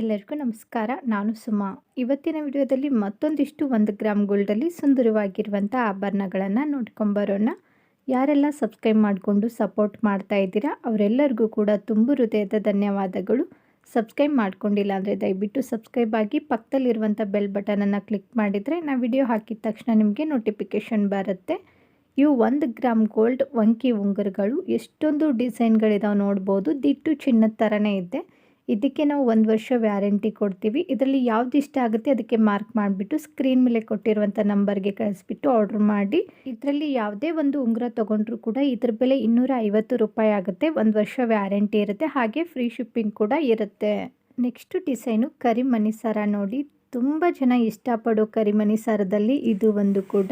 ಎಲ್ಲರಿಗೂ ನಮಸ್ಕಾರ. ನಾನು ಸುಮಾ. ಇವತ್ತಿನ ವಿಡಿಯೋದಲ್ಲಿ ಮತ್ತೊಂದಿಷ್ಟು ಒಂದು ಗ್ರಾಮ್ ಗೋಲ್ಡಲ್ಲಿ ಸುಂದರವಾಗಿರುವಂಥ ಆಭರಣಗಳನ್ನು ನೋಡ್ಕೊಂಬರೋಣ ಯಾರೆಲ್ಲ ಸಬ್ಸ್ಕ್ರೈಬ್ ಮಾಡಿಕೊಂಡು ಸಪೋರ್ಟ್ ಮಾಡ್ತಾ ಇದ್ದೀರಾ, ಅವರೆಲ್ಲರಿಗೂ ಕೂಡ ತುಂಬ ಹೃದಯದ ಧನ್ಯವಾದಗಳು. ಸಬ್ಸ್ಕ್ರೈಬ್ ಮಾಡ್ಕೊಂಡಿಲ್ಲ ಅಂದರೆ ದಯವಿಟ್ಟು ಸಬ್ಸ್ಕ್ರೈಬ್ ಆಗಿ ಪಕ್ಕದಲ್ಲಿರುವಂಥ ಬೆಲ್ ಬಟನನ್ನು ಕ್ಲಿಕ್ ಮಾಡಿದರೆ ನಾವು ವಿಡಿಯೋ ಹಾಕಿದ ತಕ್ಷಣ ನಿಮಗೆ ನೋಟಿಫಿಕೇಷನ್ ಬರುತ್ತೆ. ಇವು ಒಂದು ಗ್ರಾಮ್ ಗೋಲ್ಡ್ ವಂಕಿ ಉಂಗುರಗಳು. ಎಷ್ಟೊಂದು ಡಿಸೈನ್ಗಳಿದಾವೆ ನೋಡ್ಬೋದು. ದಿಟ್ಟು ಚಿನ್ನದ ಥರನೇ ಇದೆ. ಇದಕ್ಕೆ ನಾವು ಒಂದು ವರ್ಷ ವ್ಯಾರಂಟಿ ಕೊಡ್ತೀವಿ. ಇದರಲ್ಲಿ ಯಾವ್ದು ಇಷ್ಟ ಆಗುತ್ತೆ ಅದಕ್ಕೆ ಮಾರ್ಕ್ ಮಾಡಿಬಿಟ್ಟು ಸ್ಕ್ರೀನ್ ಮೇಲೆ ಕೊಟ್ಟಿರುವಂಥ ನಂಬರ್ಗೆ ಕಳಿಸ್ಬಿಟ್ಟು ಆರ್ಡ್ರ್ ಮಾಡಿ. ಇದರಲ್ಲಿ ಯಾವುದೇ ಒಂದು ಉಂಗುರ ತೊಗೊಂಡ್ರೂ ಕೂಡ ಇದ್ರ ಬೆಲೆ ಇನ್ನೂರ ಐವತ್ತು ರೂಪಾಯಿ ಆಗುತ್ತೆ. ಒಂದು ವರ್ಷ ವ್ಯಾರಂಟಿ ಇರುತ್ತೆ. ಹಾಗೆ ಫ್ರೀ ಶಿಪ್ಪಿಂಗ್ ಕೂಡ ಇರುತ್ತೆ. ನೆಕ್ಸ್ಟ್ ಡಿಸೈನು ಕರಿಮಣಿ ಸರ ನೋಡಿ. ತುಂಬ ಜನ ಇಷ್ಟಪಡೋ ಕರಿಮಣಿ ಸರದಲ್ಲಿ ಇದು ಒಂದು ಕೂಡ.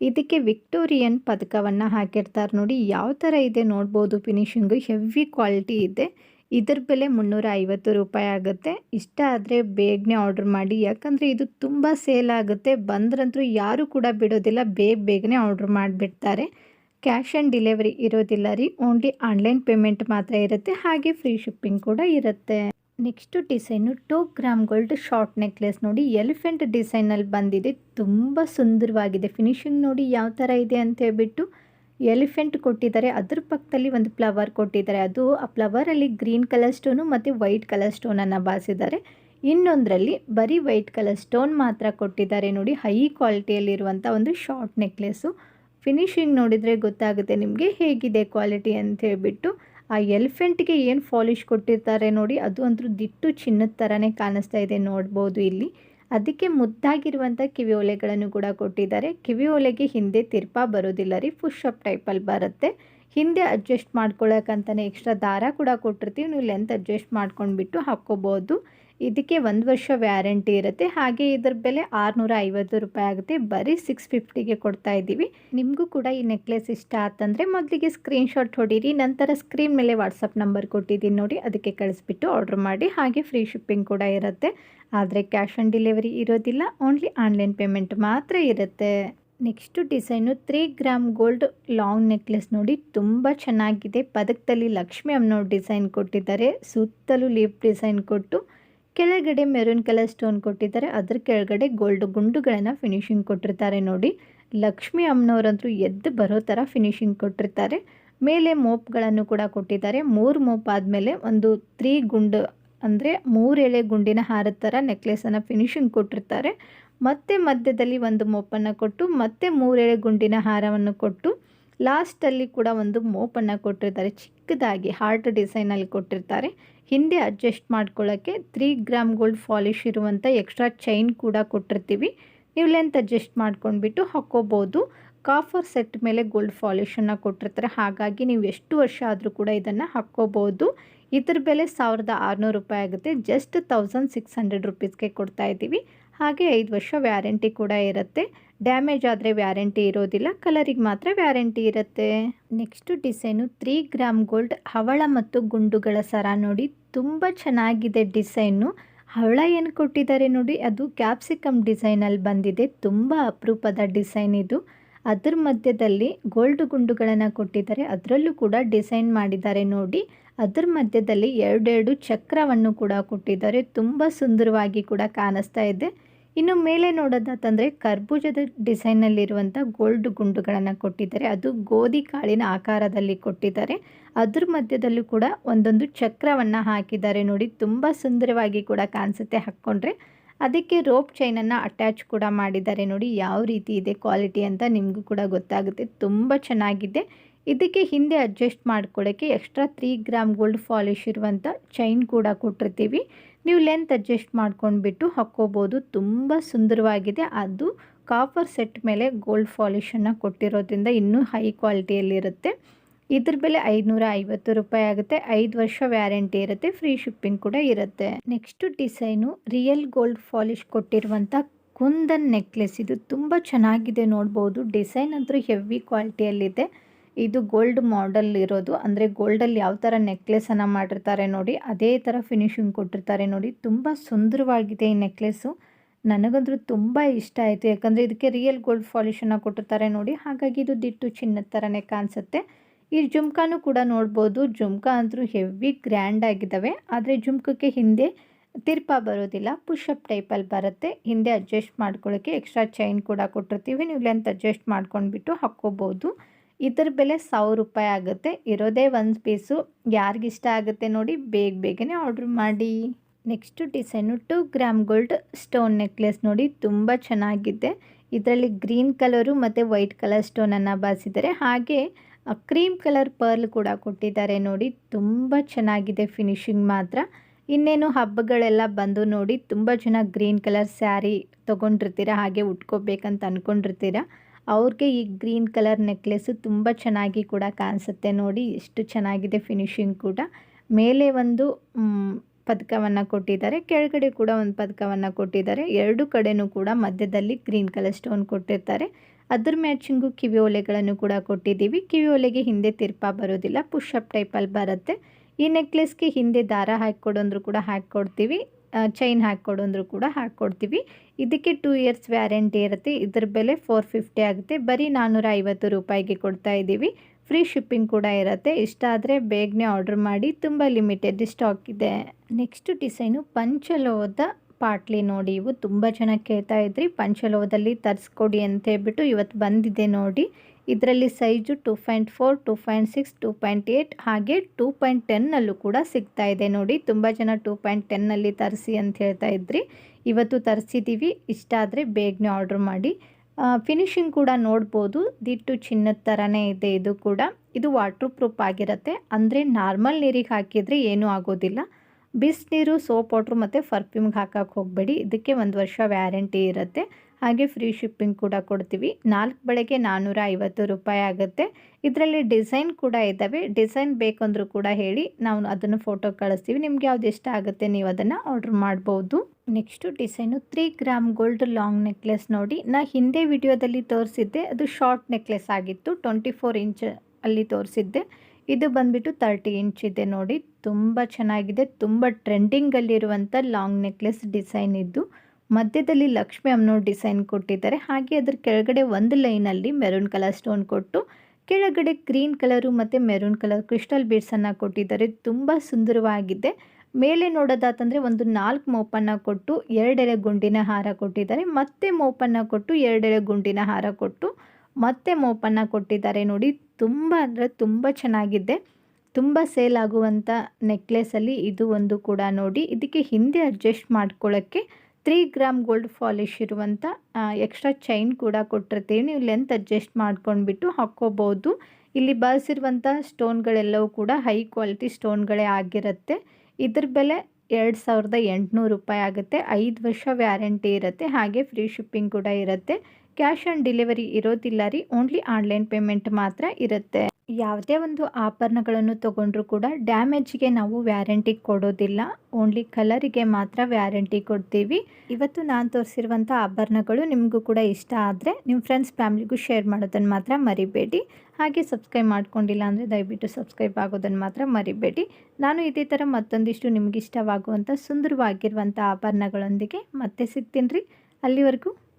ಇದಕ್ಕೆ ವಿಕ್ಟೋರಿಯನ್ ಪದಕವನ್ನು ಹಾಕಿರ್ತಾರೆ ನೋಡಿ. ಯಾವ ಥರ ಇದೆ ನೋಡ್ಬೋದು ಫಿನಿಷಿಂಗು ಹೆವಿ ಕ್ವಾಲಿಟಿ ಇದೆ. ಇದ್ರ ಬೆಲೆ ಮುನ್ನೂರ ಐವತ್ತು ರೂಪಾಯಿ ಆಗುತ್ತೆ. ಇಷ್ಟ ಆದರೆ ಬೇಗನೆ ಆರ್ಡರ್ ಮಾಡಿ. ಯಾಕಂದರೆ ಇದು ತುಂಬ ಸೇಲ್ ಆಗುತ್ತೆ. ಬಂದ್ರಂತೂ ಯಾರೂ ಕೂಡ ಬಿಡೋದಿಲ್ಲ. ಬೇಗ ಬೇಗನೆ ಆರ್ಡ್ರ್ ಮಾಡಿಬಿಡ್ತಾರೆ. ಕ್ಯಾಶ್ ಆನ್ ಡೆಲಿವರಿ ಇರೋದಿಲ್ಲ ರೀ. ಓನ್ಲಿ ಆನ್ಲೈನ್ ಪೇಮೆಂಟ್ ಮಾತ್ರ ಇರುತ್ತೆ. ಹಾಗೆ ಫ್ರೀ ಶಿಪ್ಪಿಂಗ್ ಕೂಡ ಇರುತ್ತೆ. Next design two gram gold short necklace ನೋಡಿ. ಎಲಿಫೆಂಟ್ ಡಿಸೈನಲ್ಲಿ ಬಂದಿದೆ. ತುಂಬ ಸುಂದರವಾಗಿದೆ. ಫಿನಿಶಿಂಗ್ ನೋಡಿ ಯಾವ ಥರ ಇದೆ ಅಂತ ಹೇಳ್ಬಿಟ್ಟು ಎಲಿಫೆಂಟ್ ಕೊಟ್ಟಿದ್ದಾರೆ. ಅದ್ರ ಪಕ್ಕದಲ್ಲಿ ಒಂದು ಫ್ಲವರ್ ಕೊಟ್ಟಿದ್ದಾರೆ. ಅದು ಆ ಫ್ಲವರಲ್ಲಿ ಗ್ರೀನ್ ಕಲರ್ ಸ್ಟೋನು ಮತ್ತು ವೈಟ್ ಕಲರ್ ಸ್ಟೋನನ್ನು ಬಾಸಿದ್ದಾರೆ ಇನ್ನೊಂದರಲ್ಲಿ ಬರೀ ವೈಟ್ ಕಲರ್ ಸ್ಟೋನ್ ಮಾತ್ರ ಕೊಟ್ಟಿದ್ದಾರೆ ನೋಡಿ. ಹೈ ಕ್ವಾಲಿಟಿಯಲ್ಲಿರುವಂಥ ಒಂದು ಶಾರ್ಟ್ ನೆಕ್ಲೆಸ್ಸು ಫಿನಿಶಿಂಗ್ ನೋಡಿದರೆ ಗೊತ್ತಾಗುತ್ತೆ ನಿಮಗೆ ಹೇಗಿದೆ ಕ್ವಾಲಿಟಿ ಅಂತ ಹೇಳ್ಬಿಟ್ಟು. ಆ ಎಲಿಫೆಂಟ್ಗೆ ಏನು ಫಾಲಿಶ್ ಕೊಟ್ಟಿರ್ತಾರೆ ನೋಡಿ. ಅದು ಅಂತೂ ದಿಟ್ಟು ಚಿನ್ನದ ಥರನೇ ಕಾಣಿಸ್ತಾ ಇದೆ ನೋಡ್ಬೋದು ಇಲ್ಲಿ. ಅದಕ್ಕೆ ಮುದ್ದಾಗಿರುವಂಥ ಕಿವಿ ಓಲೆಗಳನ್ನು ಕೂಡ ಕೊಟ್ಟಿದ್ದಾರೆ. ಕಿವಿ ಓಲೆಗೆ ಹಿಂದೆ ತಿರ್ಪ ಬರೋದಿಲ್ಲ ರೀ, ಪುಷ್ ಅಪ್ ಟೈಪಲ್ಲಿ ಬರುತ್ತೆ. ಹಿಂದೆ ಅಡ್ಜಸ್ಟ್ ಮಾಡ್ಕೊಳ್ಳೋಕ್ಕಂತಲೇ ಎಕ್ಸ್ಟ್ರಾ ದಾರ ಕೂಡ ಕೊಟ್ಟಿರ್ತೀವಿ. ನೀವು ಲೆಂತ್ ಅಡ್ಜಸ್ಟ್ ಮಾಡ್ಕೊಂಡ್ಬಿಟ್ಟು ಹಾಕ್ಕೋಬೋದು. ಇದಕ್ಕೆ ಒಂದು ವರ್ಷ ವ್ಯಾರಂಟಿ ಇರುತ್ತೆ. ಹಾಗೆ ಇದ್ರ ಬೆಲೆ ಆರುನೂರ ಐವತ್ತು ರೂಪಾಯಿ ಆಗುತ್ತೆ. ಬರೀ ಸಿಕ್ಸ್ ಫಿಫ್ಟಿಗೆ ಕೊಡ್ತಾ ಇದ್ದೀವಿ. ನಿಮಗೂ ಕೂಡ ಈ ನೆಕ್ಲೆಸ್ ಇಷ್ಟ ಆತಂದರೆ ಮೊದಲಿಗೆ ಸ್ಕ್ರೀನ್ಶಾಟ್ ಹೊಡೀರಿ. ನಂತರ ಸ್ಕ್ರೀನ್ ಮೇಲೆ ವಾಟ್ಸಪ್ ನಂಬರ್ ಕೊಟ್ಟಿದ್ದೀನಿ ನೋಡಿ, ಅದಕ್ಕೆ ಕಳಿಸ್ಬಿಟ್ಟು ಆರ್ಡ್ರ್ ಮಾಡಿ. ಹಾಗೆ ಫ್ರೀ ಶಿಪ್ಪಿಂಗ್ ಕೂಡ ಇರುತ್ತೆ. ಆದರೆ ಕ್ಯಾಶ್ ಆನ್ ಡೆಲಿವರಿ ಇರೋದಿಲ್ಲ. ಓನ್ಲಿ ಆನ್ಲೈನ್ ಪೇಮೆಂಟ್ ಮಾತ್ರ ಇರುತ್ತೆ. Next design three gram gold long necklace ನೋಡಿ, ತುಂಬ ಚೆನ್ನಾಗಿದೆ. ಪದಕದಲ್ಲಿ ಲಕ್ಷ್ಮಿ ಅಮ್ಮನವ್ರು ಡಿಸೈನ್ ಕೊಟ್ಟಿದ್ದಾರೆ. ಸುತ್ತಲೂ ಲೀಫ್ ಡಿಸೈನ್ ಕೊಟ್ಟು. ಕೆಳಗಡೆ ಮೆರೂನ್ ಕಲರ್ ಸ್ಟೋನ್ ಕೊಟ್ಟಿದ್ದಾರೆ. ಅದ್ರ ಕೆಳಗಡೆ ಗೋಲ್ಡ್ ಗುಂಡುಗಳನ್ನು ಫಿನಿಶಿಂಗ್ ಕೊಟ್ಟಿರ್ತಾರೆ ನೋಡಿ. ಲಕ್ಷ್ಮಿ ಅಮ್ಮನವರಂತೂ ಎದ್ದು ಬರೋ ಥರ ಫಿನಿಶಿಂಗ್ ಕೊಟ್ಟಿರ್ತಾರೆ. ಮೇಲೆ ಮೋಪ್ಗಳನ್ನು ಕೂಡ ಕೊಟ್ಟಿದ್ದಾರೆ. ಮೂರು ಮೋಪ್ ಆದಮೇಲೆ ಒಂದು ತ್ರೀ ಗುಂಡು ಅಂದರೆ ಮೂರು ಎಳೆ ಗುಂಡಿನ ಹಾರದ ಥರ ನೆಕ್ಲೆಸನ್ನು ಫಿನಿಶಿಂಗ್ ಕೊಟ್ಟಿರ್ತಾರೆ. ಮತ್ತೆ ಮಧ್ಯದಲ್ಲಿ ಒಂದು ಮೋಪನ್ನು ಕೊಟ್ಟು ಮತ್ತೆ ಮೂರೆಳೆ ಗುಂಡಿನ ಹಾರವನ್ನು ಕೊಟ್ಟು ಲಾಸ್ಟಲ್ಲಿ ಕೂಡ ಒಂದು ಮೋಪನ್ನು ಕೊಟ್ಟಿರ್ತಾರೆ, ಚಿಕ್ಕದಾಗಿ ಹಾರ್ಟ್ ಡಿಸೈನಲ್ಲಿ ಕೊಟ್ಟಿರ್ತಾರೆ. ಹಿಂದೆ ಅಡ್ಜಸ್ಟ್ ಮಾಡ್ಕೊಳ್ಳೋಕ್ಕೆ ತ್ರೀ ಗ್ರಾಮ್ ಗೋಲ್ಡ್ ಫಾಲಿಶ್ ಇರುವಂಥ ಎಕ್ಸ್ಟ್ರಾ ಚೈನ್ ಕೂಡ ಕೊಟ್ಟಿರ್ತೀವಿ. ನೀವು ಲೆಂತ್ ಅಡ್ಜಸ್ಟ್ ಮಾಡ್ಕೊಂಡ್ಬಿಟ್ಟು ಹಾಕ್ಕೋಬೋದು. ಕಾಫರ್ ಸೆಟ್ ಮೇಲೆ ಗೋಲ್ಡ್ ಫಾಲಿಶನ್ನು ಕೊಟ್ಟಿರ್ತಾರೆ. ಹಾಗಾಗಿ ನೀವು ಎಷ್ಟು ವರ್ಷ ಆದರೂ ಕೂಡ ಇದನ್ನು ಹಾಕ್ಕೋಬೋದು. ಇದ್ರ ಬೆಲೆ ಸಾವಿರದ ಆರುನೂರು ರೂಪಾಯಿ ಆಗುತ್ತೆ. ಜಸ್ಟ್ ತೌಸಂಡ್ ಸಿಕ್ಸ್ ಹಂಡ್ರೆಡ್ ರುಪೀಸ್ಗೆ ಕೊಡ್ತಾ ಇದ್ದೀವಿ. ಹಾಗೆ ಐದು ವರ್ಷ ವ್ಯಾರಂಟಿ ಕೂಡ ಇರುತ್ತೆ. ಡ್ಯಾಮೇಜ್ ಆದರೆ ವ್ಯಾರಂಟಿ ಇರೋದಿಲ್ಲ, ಕಲರಿಗೆ ಮಾತ್ರ ವ್ಯಾರಂಟಿ ಇರುತ್ತೆ. Next design three gram gold ಹವಳ ಮತ್ತು ಗುಂಡುಗಳ ಸರ ನೋಡಿ ತುಂಬ ಚೆನ್ನಾಗಿದೆ ಡಿಸೈನು. ಹವಳ ಏನು ಕೊಟ್ಟಿದ್ದಾರೆ ನೋಡಿ, ಅದು ಕ್ಯಾಪ್ಸಿಕಮ್ ಡಿಸೈನಲ್ಲಿ ಬಂದಿದೆ, ತುಂಬ ಅಪರೂಪದ ಡಿಸೈನ್ ಇದು. ಅದ್ರ ಮಧ್ಯದಲ್ಲಿ ಗೋಲ್ಡ್ ಗುಂಡುಗಳನ್ನು ಕೊಟ್ಟಿದ್ದಾರೆ, ಅದರಲ್ಲೂ ಕೂಡ ಡಿಸೈನ್ ಮಾಡಿದ್ದಾರೆ ನೋಡಿ. ಅದರ ಮಧ್ಯದಲ್ಲಿ ಎರಡೆರಡು ಚಕ್ರವನ್ನು ಕೂಡ ಕೊಟ್ಟಿದ್ದಾರೆ, ತುಂಬ ಸುಂದರವಾಗಿ ಕೂಡ ಕಾಣಿಸ್ತಾ ಇದೆ. ಇನ್ನು ಮೇಲೆ ನೋಡೋದಾತಂದರೆ ಕರ್ಬೂಜದ ಡಿಸೈನಲ್ಲಿರುವಂಥ ಗೋಲ್ಡ್ ಗುಂಡುಗಳನ್ನು ಕೊಟ್ಟಿದ್ದಾರೆ. ಅದು ಗೋಧಿ ಕಾಳಿನ ಆಕಾರದಲ್ಲಿ ಕೊಟ್ಟಿದ್ದಾರೆ. ಅದ್ರ ಮಧ್ಯದಲ್ಲೂ ಕೂಡ ಒಂದೊಂದು ಚಕ್ರವನ್ನು ಹಾಕಿದ್ದಾರೆ. ನೋಡಿ, ತುಂಬ ಸುಂದರವಾಗಿ ಕೂಡ ಕಾಣಿಸುತ್ತೆ ಹಾಕ್ಕೊಂಡ್ರೆ. ಅದಕ್ಕೆ ರೋಪ್ ಚೈನನ್ನು ಅಟ್ಯಾಚ್ ಕೂಡ ಮಾಡಿದ್ದಾರೆ. ನೋಡಿ, ಯಾವ ರೀತಿ ಇದೆ ಕ್ವಾಲಿಟಿ ಅಂತ ನಿಮಗೂ ಕೂಡ ಗೊತ್ತಾಗುತ್ತೆ. ತುಂಬ ಚೆನ್ನಾಗಿದೆ. ಇದಕ್ಕೆ ಹಿಂದೆ ಅಡ್ಜಸ್ಟ್ ಮಾಡ್ಕೊಳ್ಳೋಕ್ಕೆ extra three gram gold polish ಇರುವಂಥ ಚೈನ್ ಕೂಡ ಕೊಟ್ಟಿರ್ತೀವಿ. ನೀವು ಲೆಂತ್ ಅಡ್ಜಸ್ಟ್ ಮಾಡ್ಕೊಂಡ್ಬಿಟ್ಟು ಹಾಕ್ಕೋಬೋದು. ತುಂಬ ಸುಂದರವಾಗಿದೆ. ಅದು ಕಾಪರ್ ಸೆಟ್ ಮೇಲೆ ಗೋಲ್ಡ್ ಫಾಲಿಶನ್ನು ಕೊಟ್ಟಿರೋದ್ರಿಂದ ಇನ್ನೂ ಹೈ ಕ್ವಾಲಿಟಿಯಲ್ಲಿರುತ್ತೆ ಇದ್ರ ಬೆಲೆ ಐದುನೂರ ಐವತ್ತು ರೂಪಾಯಿ ಆಗುತ್ತೆ. ಐದು ವರ್ಷ ವ್ಯಾರಂಟಿ ಇರುತ್ತೆ. ಫ್ರೀ ಶಿಪ್ಪಿಂಗ್ ಕೂಡ ಇರುತ್ತೆ. Next design real gold polish ಕೊಟ್ಟಿರುವಂಥ ಕುಂದನ್ ನೆಕ್ಲೆಸ್ ಇದು ತುಂಬ ಚೆನ್ನಾಗಿದೆ ನೋಡ್ಬೋದು. ಡಿಸೈನ್ ಅಂತೂ ಹೆವಿ ಕ್ವಾಲಿಟಿಯಲ್ಲಿದೆ ಇದು ಗೋಲ್ಡ್ ಮಾಡೆಲ್ ಇರೋದು. ಅಂದರೆ ಗೋಲ್ಡಲ್ಲಿ ಯಾವ ಥರ ನೆಕ್ಲೆಸನ್ನು ಮಾಡಿರ್ತಾರೆ ನೋಡಿ, ಅದೇ ಥರ ಫಿನಿಶಿಂಗ್ ಕೊಟ್ಟಿರ್ತಾರೆ ನೋಡಿ. ತುಂಬ ಸುಂದರವಾಗಿದೆ ಈ ನೆಕ್ಲೆಸ್ಸು ನನಗಂದ್ರೂ ತುಂಬ ಇಷ್ಟ ಆಯಿತು. ಯಾಕಂದರೆ ಇದಕ್ಕೆ ರಿಯಲ್ ಗೋಲ್ಡ್ ಫಾಲಿಶನ್ನು ಕೊಟ್ಟಿರ್ತಾರೆ ನೋಡಿ. ಹಾಗಾಗಿ ಇದು ದಿಟ್ಟು ಚಿನ್ನದ ಥರನೇ ಕಾಣಿಸುತ್ತೆ. ಈ ಜುಮ್ಕಾನು ಕೂಡ ನೋಡ್ಬೋದು. ಜುಮ್ಕಾ ಅಂತೂ ಹೆವಿ ಗ್ರ್ಯಾಂಡ್ ಆಗಿದ್ದಾವೆ. ಆದರೆ ಜುಮ್ಕಕ್ಕೆ ಹಿಂದೆ ತಿರ್ಪ ಬರೋದಿಲ್ಲ. ಪುಷಪ್ ಟೈಪಲ್ಲಿ ಬರುತ್ತೆ. ಹಿಂದೆ ಅಡ್ಜಸ್ಟ್ ಮಾಡ್ಕೊಳ್ಳೋಕ್ಕೆ ಎಕ್ಸ್ಟ್ರಾ ಚೈನ್ ಕೂಡ ಕೊಟ್ಟಿರ್ತೀವಿ. ನೀವು ಲೆಂತ್ ಅಡ್ಜಸ್ಟ್ ಮಾಡ್ಕೊಂಡ್ಬಿಟ್ಟು ಹಾಕ್ಕೋಬೋದು. ಇದ್ರ ಬೆಲೆ ಸಾವಿರ ರೂಪಾಯಿ ಆಗುತ್ತೆ. ಇರೋದೇ ಒಂದು ಪೀಸು. ಯಾರಿಗಿಷ್ಟ ಆಗುತ್ತೆ ನೋಡಿ, ಬೇಗ ಬೇಗನೆ ಆರ್ಡ್ರ್ ಮಾಡಿ. Next design two gram gold stone necklace ನೋಡಿ, ತುಂಬ ಚೆನ್ನಾಗಿದೆ. ಇದರಲ್ಲಿ ಗ್ರೀನ್ ಕಲರು ಮತ್ತು ವೈಟ್ ಕಲರ್ ಸ್ಟೋನನ್ನು ಬಾಸಿದ್ದಾರೆ ಹಾಗೆ ಕ್ರೀಮ್ ಕಲರ್ ಪರ್ಲ್ ಕೂಡ ಕೊಟ್ಟಿದ್ದಾರೆ ನೋಡಿ, ತುಂಬ ಚೆನ್ನಾಗಿದೆ ಫಿನಿಶಿಂಗ್ ಮಾತ್ರ. ಇನ್ನೇನು ಹಬ್ಬಗಳೆಲ್ಲ ಬಂದು ನೋಡಿ, ತುಂಬ ಜನ ಗ್ರೀನ್ ಕಲರ್ ಸ್ಯಾರಿ ತೊಗೊಂಡಿರ್ತೀರ, ಹಾಗೆ ಉಟ್ಕೋಬೇಕಂತ ಅಂದ್ಕೊಂಡಿರ್ತೀರ ಅವ್ರಿಗೆ ಈ ಗ್ರೀನ್ ಕಲರ್ ನೆಕ್ಲೆಸ್ಸು ತುಂಬ ಚೆನ್ನಾಗಿ ಕೂಡ ಕಾಣಿಸುತ್ತೆ ನೋಡಿ. ಎಷ್ಟು ಚೆನ್ನಾಗಿದೆ ಫಿನಿಶಿಂಗ್ ಕೂಡ. ಮೇಲೆ ಒಂದು ಪದಕವನ್ನು ಕೊಟ್ಟಿದ್ದಾರೆ. ಕೆಳಗಡೆ ಕೂಡ ಒಂದು ಪದಕವನ್ನು ಕೊಟ್ಟಿದ್ದಾರೆ. ಎರಡು ಕಡೆನೂ ಕೂಡ ಮಧ್ಯದಲ್ಲಿ ಗ್ರೀನ್ ಕಲರ್ ಸ್ಟೋನ್ ಕೊಟ್ಟಿರ್ತಾರೆ. ಅದ್ರ ಮ್ಯಾಚಿಂಗು ಕಿವಿ ಓಲೆಗಳನ್ನು ಕೂಡ ಕೊಟ್ಟಿದ್ದೀವಿ. ಕಿವಿ ಓಲೆಗೆ ಹಿಂದೆ ತಿರ್ಪ ಬರೋದಿಲ್ಲ. ಪುಷಪ್ ಟೈಪಲ್ಲಿ ಬರುತ್ತೆ. ಈ ನೆಕ್ಲೆಸ್ಗೆ ಹಿಂದೆ ದಾರ ಹಾಕಿಕೊಡೋಂದ್ರು ಕೂಡ ಹಾಕಿಕೊಡ್ತೀವಿ. ಚೈನ್ ಹಾಕ್ಕೊಡೋಂದ್ರು ಕೂಡ ಹಾಕ್ಕೊಡ್ತೀವಿ. ಇದಕ್ಕೆ ಟೂ ಇಯರ್ಸ್ ವ್ಯಾರಂಟಿ ಇರುತ್ತೆ. ಇದ್ರ ಬೆಲೆ ಫೋರ್ ಫಿಫ್ಟಿ ಆಗುತ್ತೆ. ಬರೀ ನಾನ್ನೂರ ಐವತ್ತು ರೂಪಾಯಿಗೆ ಕೊಡ್ತಾ ಇದ್ದೀವಿ. ಫ್ರೀ ಶಿಪ್ಪಿಂಗ್ ಕೂಡ ಇರುತ್ತೆ. ಇಷ್ಟ ಆದರೆ ಬೇಗನೆ ಆರ್ಡ್ರ್ ಮಾಡಿ. ತುಂಬ ಲಿಮಿಟೆಡ್ ಸ್ಟಾಕ್ ಇದೆ. ನೆಕ್ಸ್ಟ್ ಡಿಸೈನು ಪಂಚಲೋದ ಪಾಟ್ಲಿ ನೋಡಿ. ಇವು ತುಂಬ ಚೆನ್ನಾಗಿ ಕೇಳ್ತಾ ಇದ್ರಿ. ಪಂಚಲೋದಲ್ಲಿ ತರಿಸ್ಕೊಡಿ ಅಂತ ಹೇಳ್ಬಿಟ್ಟು ಇವತ್ತು ಬಂದಿದೆ ನೋಡಿ. ಇದರಲ್ಲಿ size two point four, two point six, two point eight ಹಾಗೆ ಟೂ ಪಾಯಿಂಟ್ ಟೆನ್ನಲ್ಲೂ ಕೂಡ ಸಿಗ್ತಾ ಇದೆ ನೋಡಿ. ತುಂಬ ಜನ ಟೂ ಪಾಯಿಂಟ್ ಟೆನ್ನಲ್ಲಿ ತರಿಸಿ ಅಂತ ಹೇಳ್ತಾ ಇದ್ರಿ. ಇವತ್ತು ತರಿಸಿದ್ದೀವಿ ಇಷ್ಟ ಆದರೆ ಬೇಗನೆ ಆರ್ಡ್ರ್ ಮಾಡಿ. ಫಿನಿಶಿಂಗ್ ಕೂಡ ನೋಡ್ಬೋದು. ದಿಟ್ಟು ಚಿನ್ನದ ಥರನೇ ಇದೆ ಇದು ಕೂಡ. ಇದು ವಾಟ್ರ್ ಪ್ರೂಫ್ ಆಗಿರುತ್ತೆ. ಅಂದರೆ ನಾರ್ಮಲ್ ನೀರಿಗೆ ಹಾಕಿದರೆ ಏನೂ ಆಗೋದಿಲ್ಲ. ಬಿಸಿನೀರು ಸೋಪ್, ವಾಟ್ರು ಮತ್ತು ಪರ್ಫ್ಯೂಮ್ಗೆ ಹಾಕಕ್ಕೆ ಹೋಗಬೇಡಿ. ಇದಕ್ಕೆ ಒಂದು ವರ್ಷ ವ್ಯಾರಂಟಿ ಇರುತ್ತೆ. ಹಾಗೆ ಫ್ರೀ ಶಿಪ್ಪಿಂಗ್ ಕೂಡ ಕೊಡ್ತೀವಿ. ನಾಲ್ಕು ಬೆಳಗ್ಗೆ ನಾನ್ನೂರ ಐವತ್ತು ರೂಪಾಯಿ ಆಗುತ್ತೆ. ಇದರಲ್ಲಿ ಡಿಸೈನ್ ಕೂಡ ಇದ್ದಾವೆ ಡಿಸೈನ್ ಬೇಕಂದ್ರೂ ಕೂಡ ಹೇಳಿ. ನಾವು ಅದನ್ನು ಫೋಟೋ ಕಳಿಸ್ತೀವಿ. ನಿಮ್ಗೆ ಯಾವ್ದು ಇಷ್ಟ ಆಗುತ್ತೆ ನೀವು ಅದನ್ನು ಆರ್ಡ್ರ್ ಮಾಡ್ಬೋದು. Next design three gram gold long necklace ನೋಡಿ. ನಾ ಹಿಂದೆ ವಿಡಿಯೋದಲ್ಲಿ ತೋರಿಸಿದ್ದೆ. ಅದು ಶಾರ್ಟ್ ನೆಕ್ಲೆಸ್ ಆಗಿತ್ತು. ಟ್ವೆಂಟಿ ಫೋರ್ ಇಂಚ್ ಅಲ್ಲಿ ತೋರಿಸಿದ್ದೆ. ಇದು ಬಂದ್ಬಿಟ್ಟು ತರ್ಟಿ ಇಂಚ್ ಇದೆ ನೋಡಿ. ತುಂಬ ಚೆನ್ನಾಗಿದೆ, ತುಂಬ ಟ್ರೆಂಡಿಂಗಲ್ಲಿರುವಂಥ ಲಾಂಗ್ ನೆಕ್ಲೆಸ್ ಡಿಸೈನ್ ಇದ್ದು ಮಧ್ಯದಲ್ಲಿ ಲಕ್ಷ್ಮಿ ಅಮ್ಮನೋ ಡಿಸೈನ್ ಕೊಟ್ಟಿದ್ದಾರೆ. ಹಾಗೆ ಅದ್ರ ಕೆಳಗಡೆ ಒಂದು ಲೈನಲ್ಲಿ ಮೆರೂನ್ ಕಲರ್ ಸ್ಟೋನ್ ಕೊಟ್ಟು, ಕೆಳಗಡೆ ಗ್ರೀನ್ ಕಲರು ಮತ್ತು ಮೆರೂನ್ ಕಲರ್ ಕ್ರಿಸ್ಟಲ್ ಬೀಡ್ಸನ್ನು ಕೊಟ್ಟಿದ್ದಾರೆ. ತುಂಬ ಸುಂದರವಾಗಿದೆ. ಮೇಲೆ ನೋಡೋದಾತಂದರೆ ಒಂದು ನಾಲ್ಕು ಮೋಪನ್ನು ಕೊಟ್ಟು ಎರಡೆಳೆ ಗುಂಡಿನ ಹಾರ ಕೊಟ್ಟಿದ್ದಾರೆ. ಮತ್ತೆ ಮೋಪನ್ನು ಕೊಟ್ಟು ಎರಡೆಳೆ ಗುಂಡಿನ ಹಾರ ಕೊಟ್ಟು ಮತ್ತೆ ಮೋಪನ್ನು ಕೊಟ್ಟಿದ್ದಾರೆ ನೋಡಿ. ತುಂಬ ಅಂದರೆ ತುಂಬ ಚೆನ್ನಾಗಿದೆ. ತುಂಬ ಸೇಲ್ ಆಗುವಂಥ ನೆಕ್ಲೆಸಲ್ಲಿ ಇದು ಒಂದು ಕೂಡ ನೋಡಿ. ಇದಕ್ಕೆ ಹಿಂದೆ ಅಡ್ಜಸ್ಟ್ ಮಾಡ್ಕೊಳ್ಳೋಕ್ಕೆ ತ್ರೀ ಗ್ರಾಮ್ ಗೋಲ್ಡ್ ಫಾಲಿಶ್ ಇರುವಂಥ ಎಕ್ಸ್ಟ್ರಾ ಚೈನ್ ಕೂಡ ಕೊಟ್ಟಿರ್ತೀವಿ. ನೀವು ಲೆಂತ್ ಅಡ್ಜಸ್ಟ್ ಮಾಡ್ಕೊಂಡ್ಬಿಟ್ಟು ಹಾಕ್ಕೋಬೋದು. ಇಲ್ಲಿ ಬಳಸಿರುವಂಥ ಸ್ಟೋನ್ಗಳೆಲ್ಲವೂ ಕೂಡ ಹೈ ಕ್ವಾಲಿಟಿ ಸ್ಟೋನ್ಗಳೇ ಆಗಿರುತ್ತೆ. ಇದ್ರ ಬೆಲೆ ಎರಡು ಸಾವಿರದ ಎಂಟುನೂರು ರೂಪಾಯಿ ಆಗುತ್ತೆ. ಐದು ವರ್ಷ ವ್ಯಾರಂಟಿ ಇರುತ್ತೆ. ಹಾಗೆ ಫ್ರೀ ಶಿಪ್ಪಿಂಗ್ ಕೂಡ ಇರುತ್ತೆ. ಕ್ಯಾಶ್ ಆನ್ ಡೆಲಿವರಿ ಇರೋದಿಲ್ಲ ರೀ, ಓನ್ಲಿ ಆನ್ಲೈನ್ ಪೇಮೆಂಟ್ ಮಾತ್ರ ಇರುತ್ತೆ. ಯಾವುದೇ ಒಂದು ಆಭರಣಗಳನ್ನು ತಗೊಂಡ್ರೂ ಕೂಡ ಡ್ಯಾಮೇಜ್ಗೆ ನಾವು ವ್ಯಾರಂಟಿ ಕೊಡೋದಿಲ್ಲ, ಓನ್ಲಿ ಕಲರಿಗೆ ಮಾತ್ರ ವ್ಯಾರಂಟಿ ಕೊಡ್ತೀವಿ. ಇವತ್ತು ನಾನು ತೋರಿಸಿರುವಂಥ ಆಭರಣಗಳು ನಿಮಗೂ ಕೂಡ ಇಷ್ಟ ಆದರೆ ನಿಮ್ಮ ಫ್ರೆಂಡ್ಸ್, ಫ್ಯಾಮಿಲಿಗೂ ಶೇರ್ ಮಾಡೋದನ್ನು ಮಾತ್ರ ಮರಿಬೇಡಿ. ಹಾಗೆ ಸಬ್ಸ್ಕ್ರೈಬ್ ಮಾಡ್ಕೊಂಡಿಲ್ಲ ಅಂದರೆ ದಯವಿಟ್ಟು ಸಬ್ಸ್ಕ್ರೈಬ್ ಆಗೋದನ್ನು ಮಾತ್ರ ಮರಿಬೇಡಿ. ನಾನು ಇದೇ ಥರ ಮತ್ತೊಂದಿಷ್ಟು ನಿಮಗಿಷ್ಟವಾಗುವಂಥ ಸುಂದರವಾಗಿರುವಂಥ ಆಭರಣಗಳೊಂದಿಗೆ ಮತ್ತೆ ಸಿಗ್ತೀನಿ ರೀ. ಅಲ್ಲಿವರೆಗೂ